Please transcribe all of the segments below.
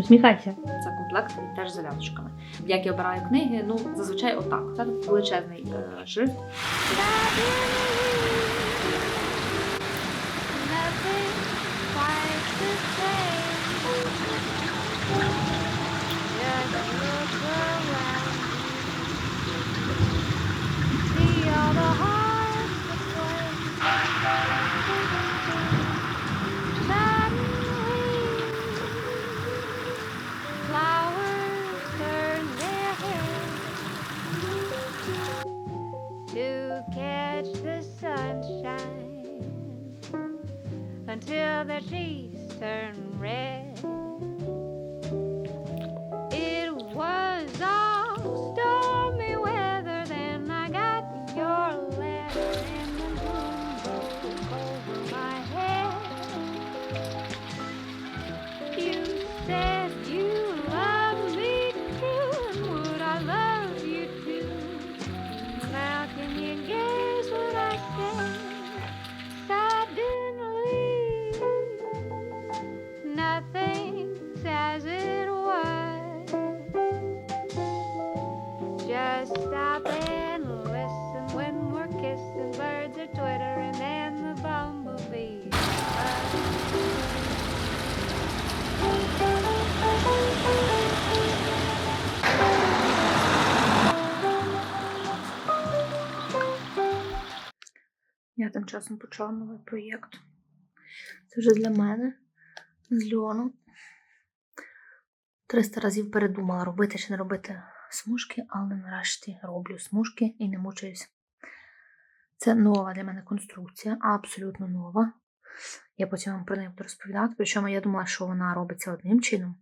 Усміхайся. Це комплект теж з зав'язочками. Як я обираю книги, ну зазвичай отак. Це величезний е, шрифт. Easter тим часом почала новий проєкт. Це вже для мене з Льону. 300 разів передумала, робити чи не робити смужки, але нарешті роблю смужки і не мучаюсь. Це нова для мене конструкція, абсолютно нова. Я потім вам про неї буду розповідати. Причому я думала, що вона робиться одним чином,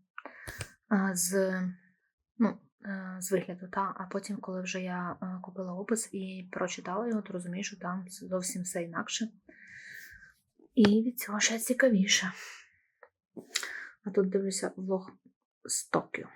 з, з вигляду, та? а потім, коли вже я е, купила опис і прочитала його, то розумію, що там зовсім все інакше. І від цього ще цікавіше. А тут дивлюся влог з Токіо.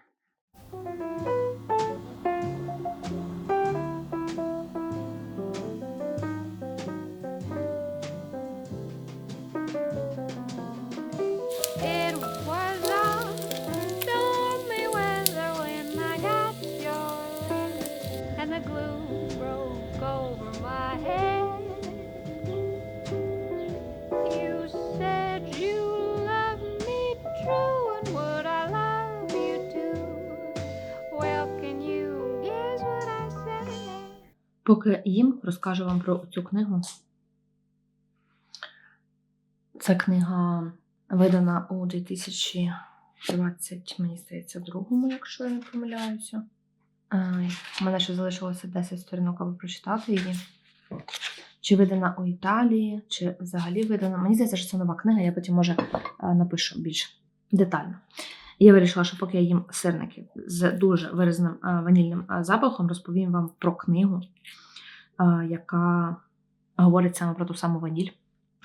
Поки їм розкажу вам про цю книгу. Це книга видана у 2020, мені здається, другому, якщо я не помиляюся. Е, У мене ще залишилося 10 сторінок, аби прочитати її. Чи видана у Італії, чи взагалі видана. Мені здається, що це нова книга, я потім, може, е, напишу більш детально. Я вирішила, що поки я їм сирники з дуже виразним е, ванільним е, запахом, розповім вам про книгу, е, яка говорить саме про ту саму ваніль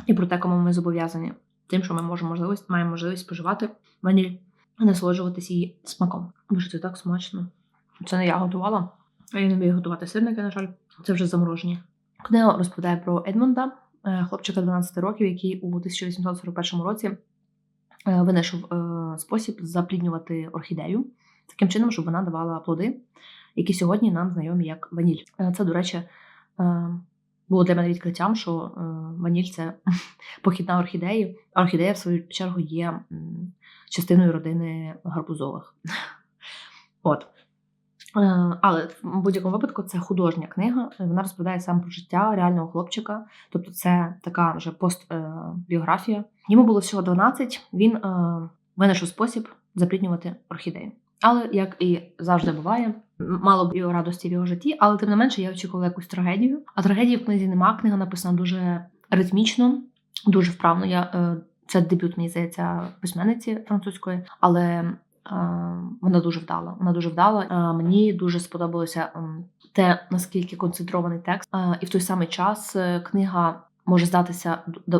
і про те, кому ми зобов'язані тим, що ми можемо можливість, маємо можливість споживати ваніль і насолоджуватися її смаком. Боже, це так смачно. Це не я готувала, а я не вмію готувати сирники, на жаль, це вже заморожені. Книга розповідає про Едмунда, е, хлопчика 12 років, який у 1841 році винайшов е, спосіб запліднювати орхідею таким чином, щоб вона давала плоди, які сьогодні нам знайомі як ваніль. Е, Це, до речі, е, було для мене відкриттям, що е, ваніль це похідна орхідеї. Орхідея, в свою чергу, є частиною родини гарбузових. От. Е, Але в будь-якому випадку це художня книга. Вона розповідає саме про життя реального хлопчика. Тобто, це така вже постбіографія. Йому було всього 12, Він е, винайшов спосіб запліднювати орхідеї. Але як і завжди буває, мало б і радості в його житті, але тим не менше я очікувала якусь трагедію. А трагедії в книзі нема. Книга написана дуже ритмічно, дуже вправно. Я е, це дебют, мені здається, письменниці французької, але е, вона дуже вдала. Вона дуже вдала. Е, мені дуже сподобалося те, наскільки концентрований текст, Е, і в той самий час е, книга. Може здатися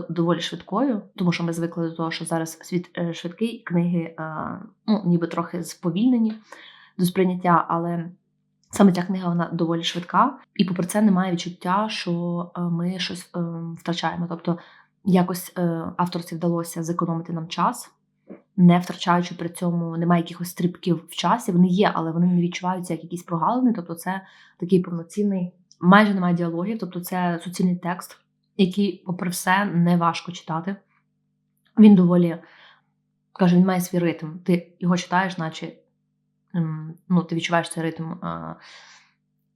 доволі швидкою, тому що ми звикли до того, що зараз світ е, швидкий, книги е, ну, ніби трохи сповільнені до сприйняття, але саме ця книга вона доволі швидка, і попри це немає відчуття, що е, ми щось втрачаємо. Тобто якось авторці вдалося зекономити нам час, не втрачаючи при цьому, немає якихось стрибків в часі. Вони є, але вони не відчуваються як якісь прогалини. Тобто, це такий повноцінний, майже немає діалогів, тобто це суцільний текст, який, попри все, не важко читати. Він доволі каже, він має свій ритм. Ти його читаєш, наче ем, ну, ти відчуваєш цей ритм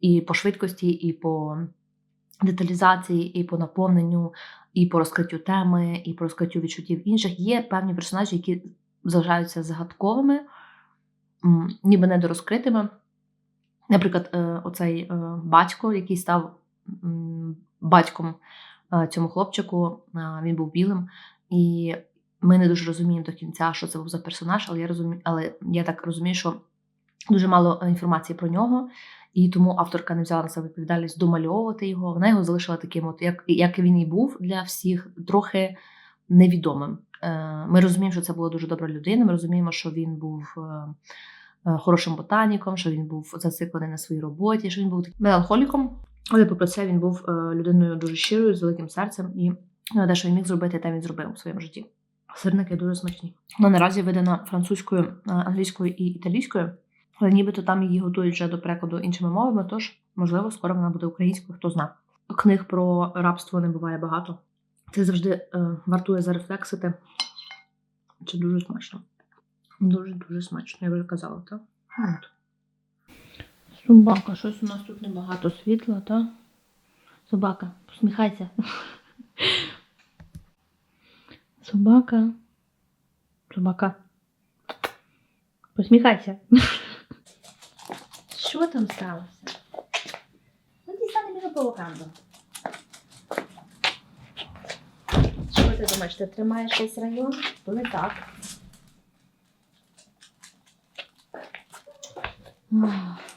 і по швидкості, і по деталізації, і по наповненню, і по розкриттю теми, і по розкриттю відчуттів інших. Є певні персонажі, які залишаються загадковими, ніби недорозкритими. Наприклад, е, оцей е, батько, який став батьком цьому хлопчику, він був білим. І ми не дуже розуміємо до кінця, що це був за персонаж, але я розумію, але я так розумію, що дуже мало е, інформації про нього, і тому авторка не взяла на себе відповідальність домальовувати його. Вона його залишила таким, от як, як він і був для всіх, трохи невідомим. Е, Ми розуміємо, що це була дуже добра людина. Ми розуміємо, що він був е, хорошим ботаніком, що він був зациклений на своїй роботі, що він був таким меланхоліком. Але попри це він був е, людиною дуже щирою, з великим серцем, і е, те, що він міг зробити, те він зробив у своєму житті. Сирники дуже смачні. Вона наразі видана французькою, е, англійською і італійською, але нібито там її готують вже до перекладу іншими мовами, тож, можливо, скоро вона буде українською, хто зна. Книг про рабство не буває багато. Це завжди е, вартує зарефлексити. Це дуже смачно. Дуже-дуже смачно, я вже казала, так? От. Собака, щось у нас тут небагато світла, так? Собака, посміхайся. Собака. Собака. Посміхайся. Що там сталося? Ну, ти стане мені по. Що ти думаєш, ти тримаєш весь район? То не так. Ах.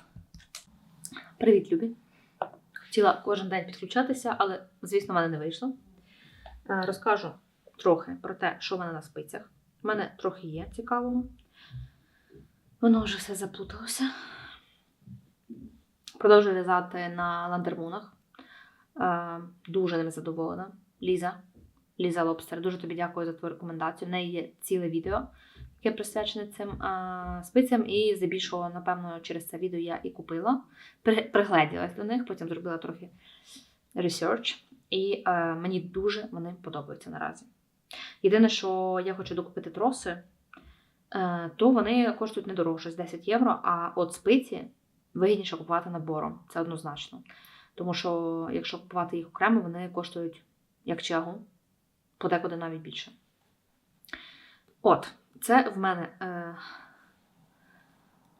Привіт, Любі. Хотіла кожен день підключатися, але, звісно, в мене не вийшло. Е, Розкажу трохи про те, що в мене на спицях. У мене трохи є цікавого. Воно вже все заплуталося. Продовжую в'язати на ландермунах. Е, Дуже ними задоволена. Ліза. Ліза Лобстер. Дуже тобі дякую за твою рекомендацію. В неї є ціле відео, яке присвячене цим е, спицям, і здебільшого, напевно, через це відео я і купила. При- Пригледілась до них, потім зробила трохи research, і е, мені дуже вони подобаються наразі. Єдине, що я хочу докупити троси, е, то вони коштують недорого, щось 10 євро, а от спиці вигідніше купувати набором. Це однозначно. Тому що, якщо купувати їх окремо, вони коштують як чагу, подекуди навіть більше. От, це в мене е,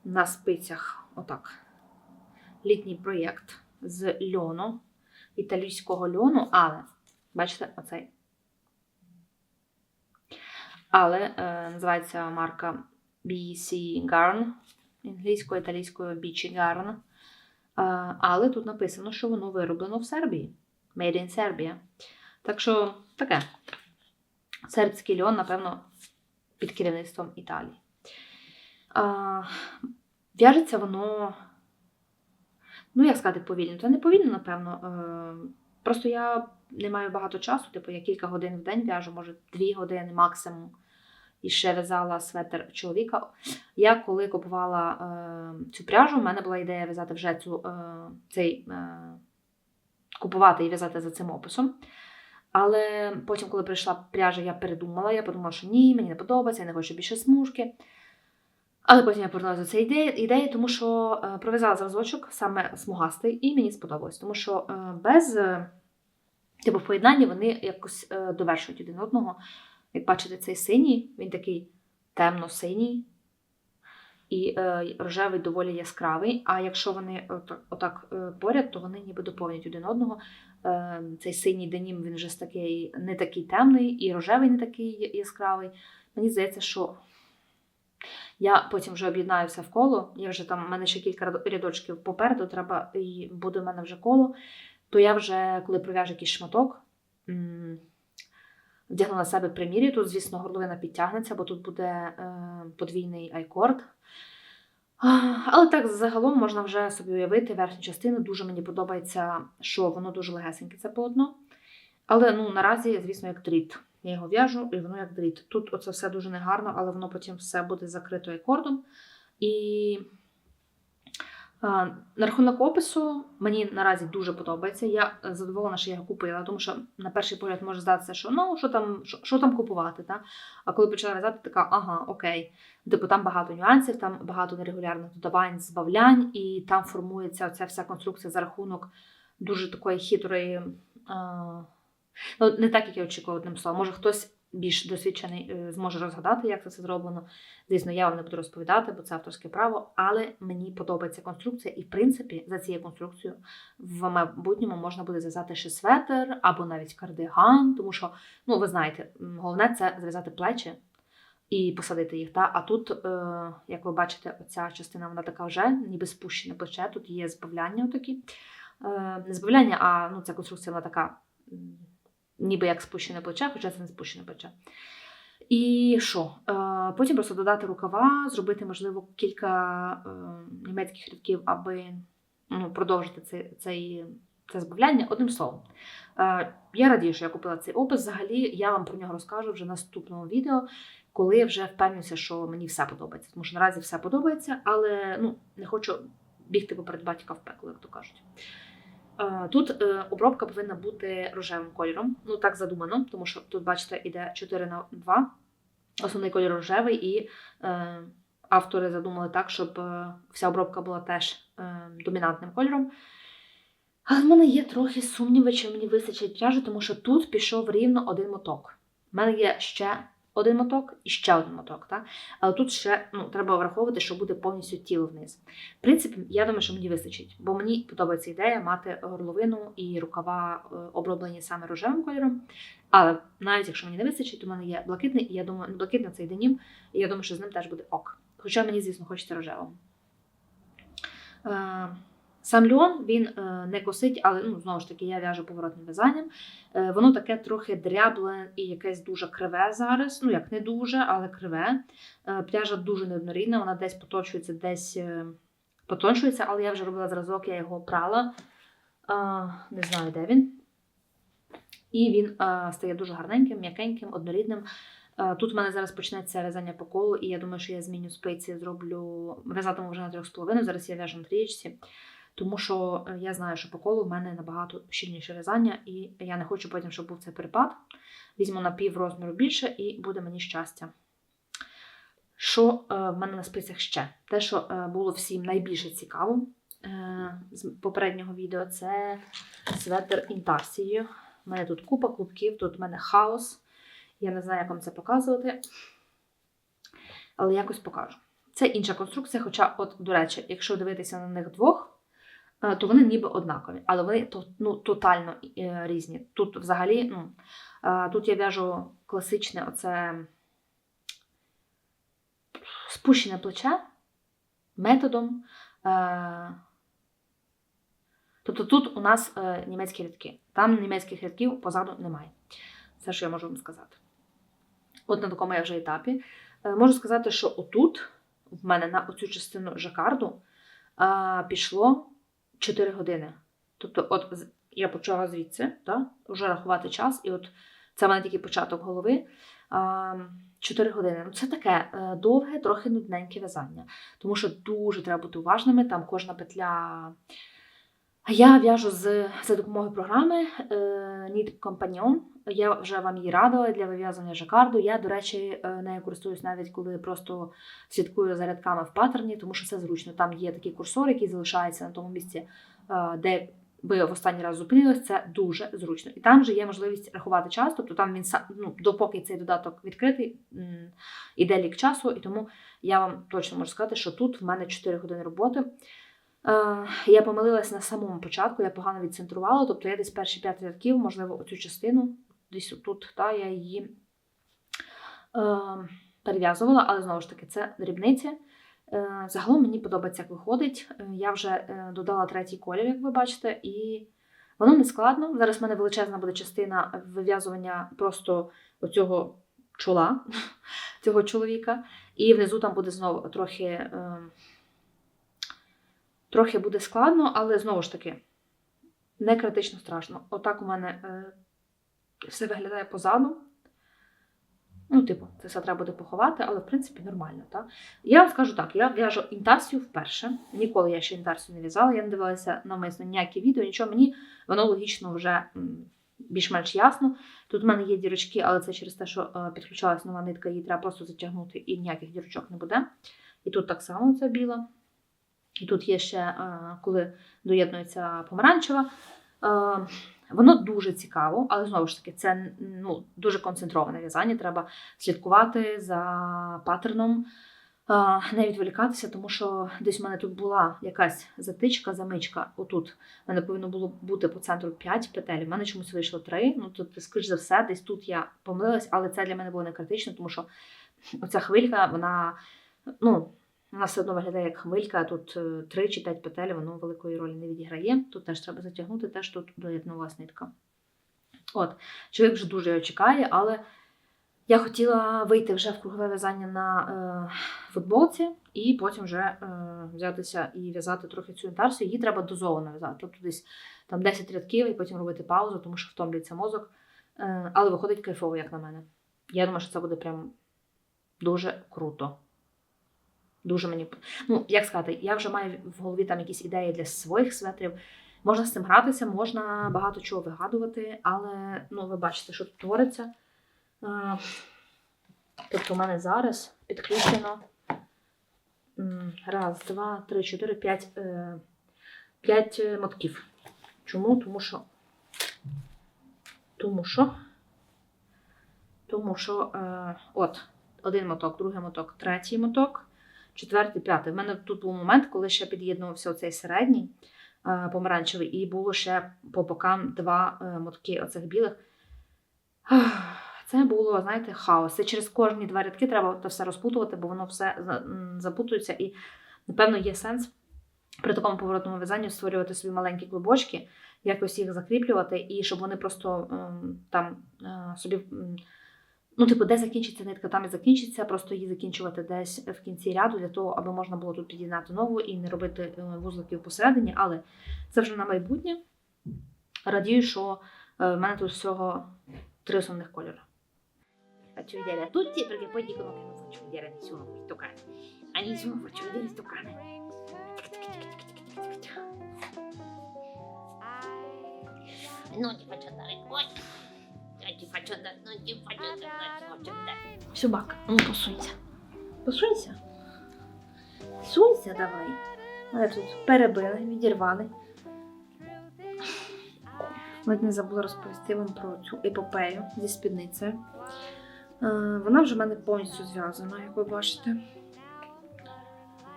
на спицях отак. Літній проєкт з льону, італійського льону, але, бачите, оцей. Але е, називається марка BC Garn, англійською, італійською Beachy Garn. Е, але тут написано, що воно вироблено в Сербії. Made in Serbia. Так що таке. Сербський льон, напевно, під керівництвом Італії. А, в'яжеться воно, ну, як сказати, повільно. Це не повільно, напевно. Е, просто я не маю багато часу, типу, я кілька годин в день в'яжу, може, дві години максимум. І ще в'язала светр чоловіка. Я коли купувала е, цю пряжу, в мене була ідея в'язати вже цю, е, цей, е, купувати і в'язати за цим описом. Але потім, коли прийшла пряжа, я передумала, я подумала, що ні, мені не подобається, я не хочу більше смужки. Але потім я повернулася до цієї ідеї, тому що е, пров'язала зразочок саме смугастий, і мені сподобалось. Тому що е, без е, типу, в поєднанні вони якось довершують один одного. Як бачите, цей синій, він такий темно-синій і е, рожевий доволі яскравий. А якщо вони отак, отак е, поряд, то вони ніби доповнюють один одного. Е, цей синій денім він вже такий, не такий темний, і рожевий не такий яскравий. Мені здається, що я потім вже об'єднаю все в коло. Я вже там, в мене ще кілька рядочків попереду, треба, і буде в мене вже коло. То я вже, коли пров'яжу якийсь шматок, вдягну на себе примір'ю. Тут, звісно, горловина підтягнеться, бо тут буде е, подвійний айкорд. Але так загалом можна вже собі уявити верхню частину. Дуже мені подобається, що воно дуже легесеньке це полотно. Але ну, наразі, звісно, як тріт. Я його в'яжу, і воно як дріт. Тут оце все дуже негарно, але воно потім все буде закрито акордом. І на рахунок опису мені наразі дуже подобається. Я е, задоволена, що я його купила, тому що на перший погляд може здатися, що ну що там, що, що там купувати. Та? А коли почала в'язати, така ага, окей. Типу, там багато нюансів, там багато нерегулярних додавань, збавлянь, і там формується ця вся конструкція за рахунок дуже такої хитрої. А, ну, не так, як я очікувала одним словом. Може, хтось більш досвідчений е, зможе розгадати, як це все зроблено. Звісно, я вам не буду розповідати, бо це авторське право, але мені подобається конструкція, і в принципі за цією конструкцією в майбутньому можна буде зв'язати ще светер або навіть кардиган, тому що, ну ви знаєте, головне це зв'язати плечі і посадити їх. Та? А тут, е, як ви бачите, оця частина вона така вже ніби спущене плече. Тут є збавляння такі. Е, не збавляння, а ну, ця конструкція вона така, ніби як спущене плече, хоча це не спущене плече. І що? Е, Потім просто додати рукава, зробити, можливо, кілька е, німецьких рядків, аби ну, продовжити цей, цей, це збавляння. Одним словом, е, я радію, що я купила цей опис. Взагалі, я вам про нього розкажу вже в наступному відео, коли я вже впевнюся, що мені все подобається. Тому що наразі все подобається, але ну, не хочу бігти поперед батька в пекло, як то кажуть. Тут е, обробка повинна бути рожевим кольором. Ну так задумано, тому що тут, бачите, іде 4 на 2. Основний колір рожевий, і е, автори задумали так, щоб е, вся обробка була теж е, домінантним кольором. Але в мене є трохи сумніви, чи мені вистачить пряжі, тому що тут пішов рівно один моток. У мене є ще один моток і ще один моток. Так? Але тут ще ну, треба враховувати, що буде повністю тіло вниз. В принципі, я думаю, що мені вистачить, бо мені подобається ідея мати горловину і рукава е, оброблені саме рожевим кольором. Але навіть якщо мені не вистачить, то в мене є блакитний, і я думаю, ну, блакитний це денім, і я думаю, що з ним теж буде ок. Хоча мені, звісно, хочеться рожевим. Сам льон він е, не косить, але ну, знову ж таки я в'яжу поворотним в'язанням. Е, Воно таке трохи дрябле і якесь дуже криве зараз. Ну, як не дуже, але криве. Е, Пряжа дуже неоднорідна, вона десь поточується, десь потончується, але я вже робила зразок, я його прала. Не знаю, де він. І він стає дуже гарненьким, м'якеньким, однорідним. Тут в мене зараз почнеться в'язання по колу, і я думаю, що я зміню спиці, зроблю в'язатиму вже на 3,5. Зараз я в'яжу на трієчці, тому що е, я знаю, що по колу в мене набагато щільніше в'язання, і я не хочу потім, щоб був цей перепад. Візьму на пів розміру більше, і буде мені щастя. Що е, в мене на спицях ще? Те, що е, було всім найбільше цікаво з попереднього відео, це светр інтарсією. У мене тут купа клубків, тут в мене хаос. Я не знаю, як вам це показувати, але якось покажу. Це інша конструкція, хоча, от, до речі, якщо дивитися на них двох, то вони ніби однакові, але вони ну, тотально е, різні. Тут взагалі, ну, е, тут я в'яжу класичне оце спущене плече методом. е, Тобто тут у нас е, німецькі рядки. Там німецьких рядків позаду немає. Це що я можу вам сказати. От на такому я вже етапі. Е, можу сказати, що отут, в мене на оцю частину жакарду, е, пішло 4 години. Тобто, от я почала звідси, да, вже рахувати час, і от це в мене тільки початок голови. Е, 4 години. Ну, це таке е, довге, трохи нудненьке в'язання. Тому що дуже треба бути уважними, там кожна петля. Я в'яжу з, за допомогою програми е, Knit Companion. Я вже вам її радила для вив'язання жакарду. Я, до речі, е, нею користуюсь навіть коли просто слідкую за рядками в паттерні, тому що це зручно. Там є такий курсор, який залишається на тому місці, е, де ви в останній раз зупинились. Це дуже зручно. І там же є можливість рахувати час, тобто там він са- ну, допоки цей додаток відкритий, іде лік часу, і тому я вам точно можу сказати, що тут в мене 4 години роботи. Е, я помилилась на самому початку, я погано відцентрувала, тобто я десь перші 5 рядків, можливо, оцю частину, десь тут, та, я її е, перев'язувала, але знову ж таки, це дрібниці. Е, загалом мені подобається, як виходить. Е, я вже е, додала третій колір, як ви бачите, і воно не складно. Зараз в мене величезна буде частина вив'язування просто оцього чола цього чоловіка. І внизу там буде знову трохи. Е, Трохи буде складно, але знову ж таки, не критично страшно. Отак у мене е, все виглядає позаду. Ну, типу, це все треба буде поховати, але в принципі нормально. Так? Я вам скажу так: я в'яжу інтарсію вперше. Ніколи я ще інтарсію не в'язала, я не дивилася навмисно ніякі відео, нічого мені воно логічно вже більш-менш ясно. Тут в мене є дірочки, але це через те, що е, підключалась нова нитка, її треба просто затягнути, і ніяких дірочок не буде. І тут так само це біла. І тут є ще, е, коли доєднується помаранчева. Е, Воно дуже цікаво, але знову ж таки, це ну, дуже концентроване в'язання. Треба слідкувати за паттерном, е, не відволікатися, тому що десь в мене тут була якась затичка, замичка. Отут в мене повинно було бути по центру 5 петель. В мене чомусь вийшло 3. Ну тут, скоріш за все, десь тут я помилилась, але це для мене було не критично, тому що оця хвилька, вона ну. Вона все одно виглядає як хвилька, а тут 3 чи 5 петель, воно великої ролі не відіграє. Тут теж треба затягнути, теж тут доєднулась нитка. От, чоловік вже дуже чекає, але я хотіла вийти вже в кругове в'язання на е, футболці і потім вже е, взятися і в'язати трохи цю інтарсію. Її треба дозовано в'язати. Тобто десь там 10 рядків і потім робити паузу, тому що втомлюється мозок. Е, але виходить кайфово, як на мене. Я думаю, що це буде прям дуже круто. Дуже мені. Ну, як сказати, я вже маю в голові там якісь ідеї для своїх светрів. Можна з цим гратися, можна багато чого вигадувати, але ну, ви бачите, що тут твориться. Тобто, у мене зараз підключено раз, два, три, чотири, п'ять, е, п'ять е, мотків. Чому? Тому що. Тому що. Тому що е, от один моток, другий моток, третій моток, четвертий, п'ятий. У мене тут був момент, коли ще під'єднувався оцей середній помаранчевий, і було ще по бокам два е, мотки оцих білих. Це було, знаєте, хаос. Це через кожні два рядки треба це все розпутувати, бо воно все запутується. І, напевно, є сенс при такому поворотному в'язанні створювати собі маленькі клубочки, якось їх закріплювати, і щоб вони просто ем, там е, собі. Ну, типу, де закінчиться нитка, там і закінчиться, просто її закінчувати десь в кінці ряду, для того, аби можна було тут під'єднати нову і не робити е, вузликів посередині. Але це вже на майбутнє. Радію, що е, в мене тут всього три основних кольори. Faccio vedere a tutti perché poi dicono che non faccio vedere a nessuno questo cane. A nessuno faccio vedere sto cane. Non ti faccio andare. Non ti faccio andare, non ti faccio. Собака, ну посунься. Посунься. Сунься давай. Мене тут перебили, відірвали. Ледь не забула розповісти вам про цю епопею зі спідницею. Е, Вона вже в мене повністю зв'язана, як ви бачите.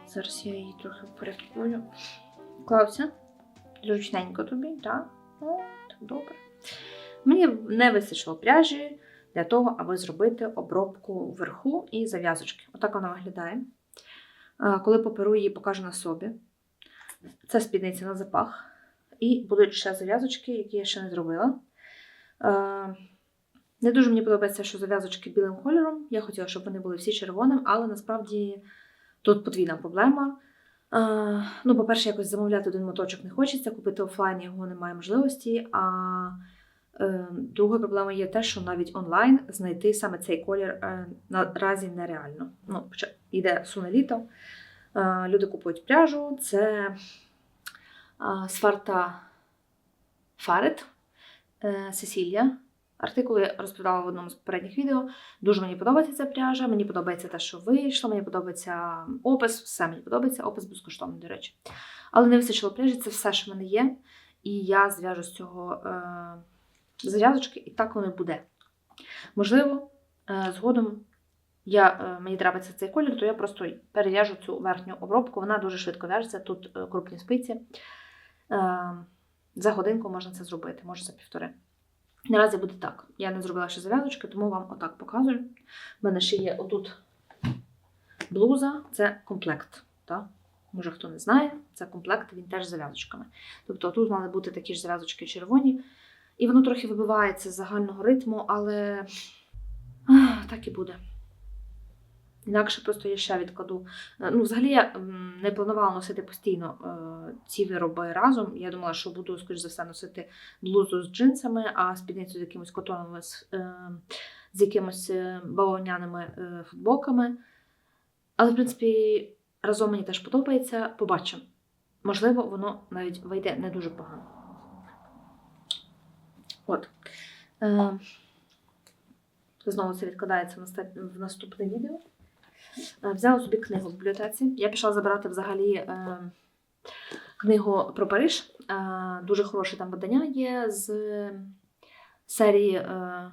Зараз я її трохи впорядкую. Клався, зручненько тобі, так? О, так добре. Мені не вистачило пряжі для того, аби зробити обробку вверху і зав'язочки. Отак вона виглядає. Е, Коли поперу її покажу на собі. Це спідниця на запах. І будуть ще зав'язочки, які я ще не зробила. Е, Не дуже мені подобається, що зав'язочки білим кольором. Я хотіла, щоб вони були всі червоним, але насправді тут подвійна проблема. Е, Ну, по-перше, якось замовляти один моточок не хочеться, купити офлайн його немає можливості. А е, другою проблемою є те, що навіть онлайн знайти саме цей колір е, наразі нереально. Ну, йде суне літо. Е, Люди купують пряжу, це а, Сварта Фарет Сесілія. Артикул я розповідала в одному з попередніх відео. Дуже мені подобається ця пряжа, мені подобається те, що вийшло, мені подобається опис, все мені подобається, опис безкоштовний, до речі. Але не вистачило пряжі, це все, що в мене є. І я зв'яжу з цього е, зав'язочки, і так воно буде. Можливо, е, згодом я, е, мені трапиться цей колір, то я просто перев'яжу цю верхню обробку. Вона дуже швидко в'яжеться. Тут е, крупні спиці. За годинку можна це зробити, може за півтори. Наразі буде так. Я не зробила ще зав'язочки, тому вам отак показую. У мене ще є отут блуза, це комплект. Так? Може, хто не знає, це комплект, він теж з зав'язочками. Тобто тут мали бути такі ж зав'язочки червоні. І воно трохи вибивається з загального ритму, але ах, так і буде. Інакше просто я ще відкладу. Е, Ну, взагалі я не планувала носити постійно е, ці вироби разом. Я думала, що буду, скоріш за все, носити блузу з джинсами, а спідницю з якимось котоновими е, з якимось бавовняними футболками. Але, в принципі, разом мені теж подобається. Побачимо. Можливо, воно навіть вийде не дуже погано. От. Е, знову це відкладається в наступне відео. Е, Взяла собі книгу в бібліотеці. Я пішла забирати взагалі е, книгу про Париж. Е, дуже хороше там видання є з серії е,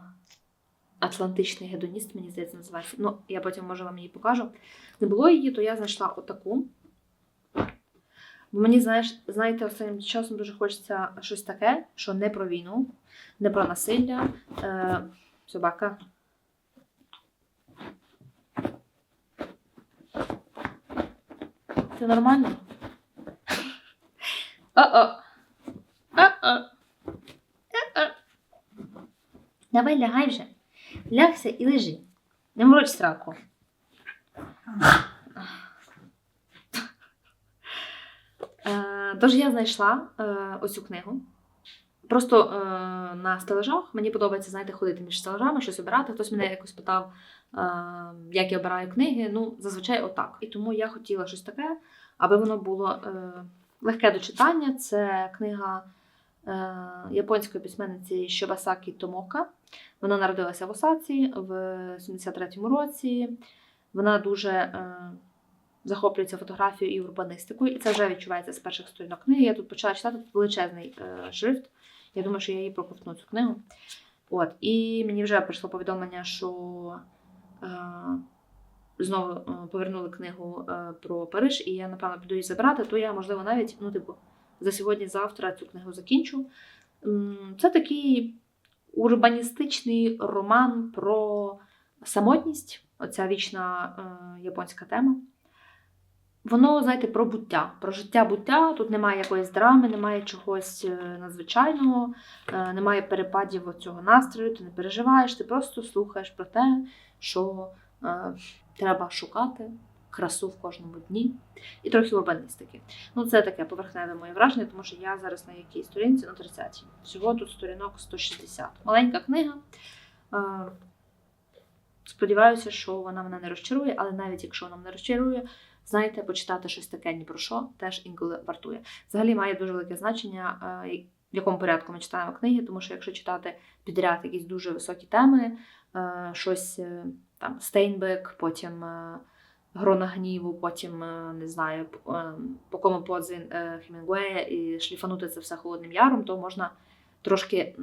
Атлантичний гедоніст, мені здається, називається. Ну, я потім може вам її покажу. Не було її, то я знайшла отаку. Бо мені, знаєш, знаєте, останнім часом дуже хочеться щось таке, що не про війну, не про насилля. Е, собака. Це нормально? О-о. О-о. Давай лягай вже. Лягся і лежи. Не мороч сраку. Е, Тож я знайшла е, оцю книгу. Просто е, на стелажах мені подобається, знаєте, ходити між стелажами, щось обирати. Хтось мене якось питав, е, як я обираю книги. Ну, зазвичай отак. І тому я хотіла щось таке, аби воно було е, легке до читання. Це книга е, японської письменниці Шобасакі Томока. Вона народилася в Осаці в 73-му році. Вона дуже е, захоплюється фотографією і урбаністикою, і це вже відчувається з перших сторінок книги. Я тут почала читати тут величезний е, шрифт. Я думаю, що я її проковтну цю книгу. От, і мені вже прийшло повідомлення, що е, знову е, повернули книгу е, про Париж, і я, напевно, піду її забирати, то я, можливо, навіть, ну, типу, за сьогодні-завтра цю книгу закінчу. Це такий урбаністичний роман про самотність, оця вічна е, японська тема. Воно, знаєте, про буття, про життя буття. Тут немає якоїсь драми, немає чогось е, надзвичайного, е, немає перепадів цього настрою, ти не переживаєш, ти просто слухаєш про те, що е, треба шукати красу в кожному дні. І трохи урбаністики. Ну, це таке поверхневе моє враження, тому що я зараз на якій сторінці, на 30-й. Всього тут сторінок 160. Маленька книга. Е, Сподіваюся, що вона мене не розчарує, але навіть якщо вона мене розчарує, знаєте, почитати щось таке ні про що теж інколи вартує. Взагалі має дуже велике значення, е, в якому порядку ми читаємо книги, тому що якщо читати підряд якісь дуже високі теми, е, щось е, там Стейнбек, потім Грона гніву, потім не знаю, по кому подзин Хемінгуея і шліфанути це все холодним яром, то можна трошки,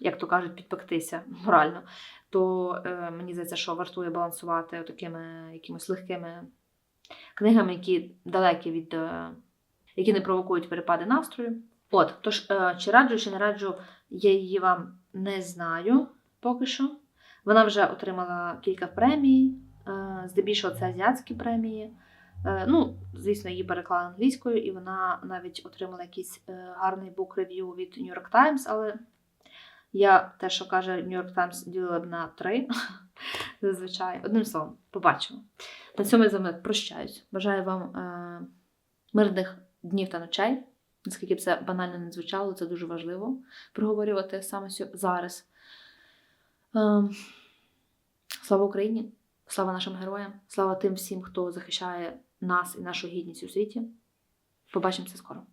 як то кажуть, підпектися морально. То е, мені здається, що вартує балансувати такими якимось легкими книгами, які далекі від е, які не провокують перепади настрою. От, тож, е, чи раджу, чи не раджу, я її вам не знаю поки що. Вона вже отримала кілька премій, е, здебільшого це азіатські премії. Ну, звісно, її переклали англійською, і вона навіть отримала якийсь гарний бук-рев'ю від New York Times, але я те, що каже New York Times, ділила б на три. Зазвичай. Одним словом, побачимо. На цьому я з вами прощаюсь. Бажаю вам е, мирних днів та ночей. Наскільки б це банально не звучало, це дуже важливо проговорювати саме зараз. Е, слава Україні! Слава нашим героям! Слава тим всім, хто захищає нас і нашу гідність у світі. Побачимося скоро!